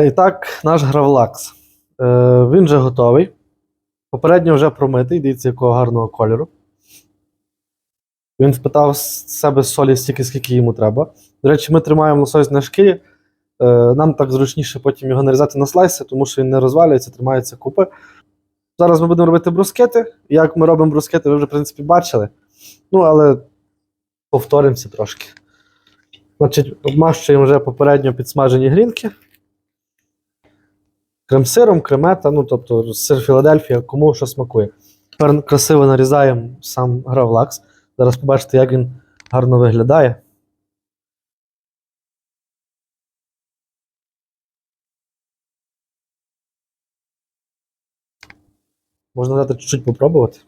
І так, наш гравлакс. Е, він вже готовий. Попередньо вже промитий, дивіться, якого гарного кольору. Він впитав з себе солі стільки, скільки йому треба. До речі, ми тримаємо лосось на шкірі. Е, нам так зручніше потім його нарізати на слайси, тому що він не розвалюється, тримається купи. Зараз ми будемо робити брускети. Як ми робимо брускети, ви вже, в принципі, бачили. Ну, але повторимося трошки. Значить, обмащуємо вже попередньо підсмажені грінки. Крем-сиром, кремета, ну тобто сир Філадельфія, кому що смакує. Тепер красиво нарізаємо сам гравлакс. Зараз побачите, як він гарно виглядає. Можна дати чуть-чуть попробувати.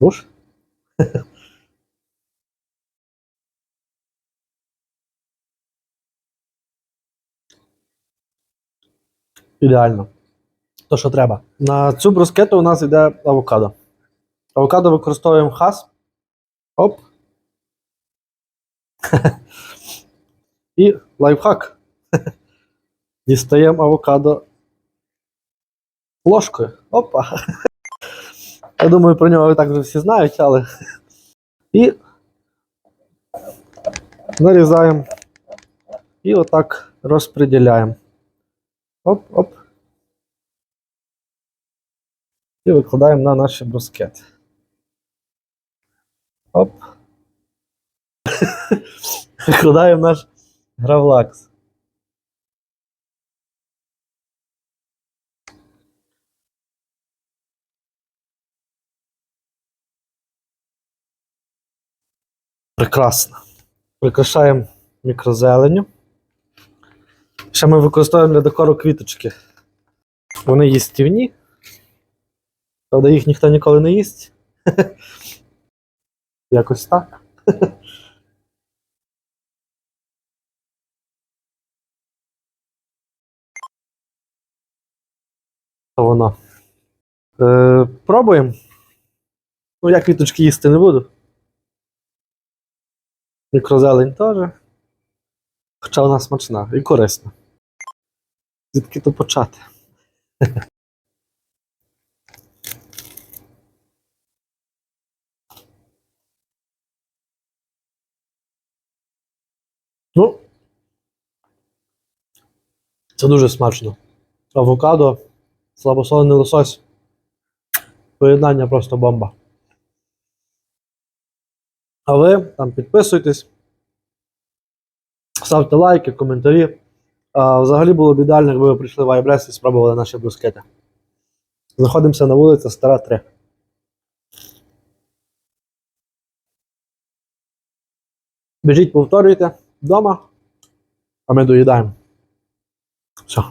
Уж? Ідеально. То, що треба. На цю брускету у нас йде авокадо. Авокадо використовуємо хас. Оп. І лайфхак. Дістаємо авокадо ложкою. Опа. Я думаю, про нього так вже всі знають, але. І нарізаємо. І отак розподіляємо. Оп-оп. І викладаємо на наш брускет. Оп. Викладаємо наш гравлакс. Прекрасно. Прикрашаємо мікрозеленню. Ще ми використовуємо для декору квіточки. Вони їстівні. Правда, їх ніхто ніколи не їсть. Якось так. То воно. Е, пробуємо. Ну, я квіточки їсти не буду. Мікрозелень теж. Хоча вона смачна і корисна. Звідки то почати? Ну, це дуже смачно. Авокадо, слабосолений лосось. Поєднання просто бомба. А ви там підписуйтесь, ставте лайки, коментарі. Взагалі було б ідеально, якби ви прийшли в Айбрес і спробували наші брускети. Знаходимося на вулиці Стара 3. Біжіть, повторюйте вдома, а ми доїдаємо. Все.